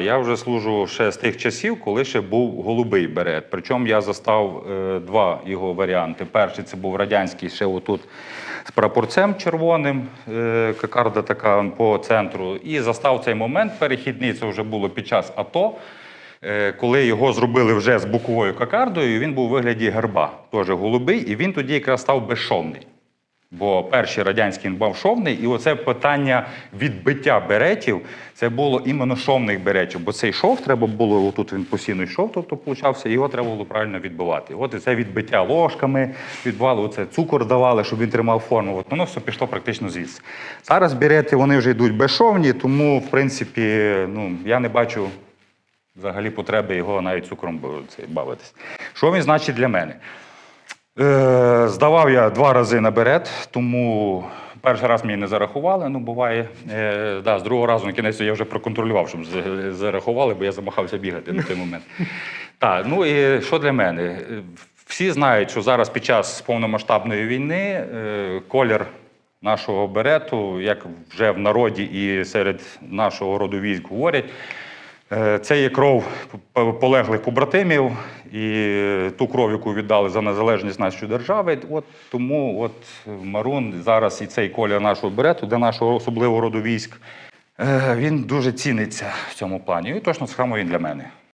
Я вже служу ще з тих часів, коли ще був голубий берет. Причому я застав е, два його варіанти. Перший це був радянський, ще отут з прапорцем червоним, е, кокарда така по центру. І застав цей момент перехідний, це вже було під час АТО. е, Коли його зробили вже з боковою кокардою, він був у вигляді герба, теж голубий, і він тоді якраз став безшовний. Бо перший радянський він був шовний, і оце питання відбиття беретів це було іменно шовних беретів. Бо цей шов треба було, отут він постійно йшов, тобто получався, його треба було правильно відбивати. От і це відбиття ложками, відбивали оце цукор давали, щоб він тримав форму. От воно все пішло практично звідси. Зараз берети вони вже йдуть безшовні, тому в принципі ну, я не бачу взагалі потреби його навіть цукром бавитись. Що він значить для мене? Е, здавав я два рази на берет, тому перший раз мені не зарахували. Ну, буває. Е, да, з другого разу на кінець я вже проконтролював, щоб зарахували, бо я замахався бігати на той момент. Так, ну і що для мене? Всі знають, що зараз під час повномасштабної війни е, колір нашого берету, як вже в народі і серед нашого роду військ говорять, Це є кров полеглих побратимів і ту кров, яку віддали за незалежність нашої держави. От тому от Марун зараз і цей колір нашого берету для нашого особливого роду військ. е, Він дуже ціниться в цьому плані. І точно само він для мене.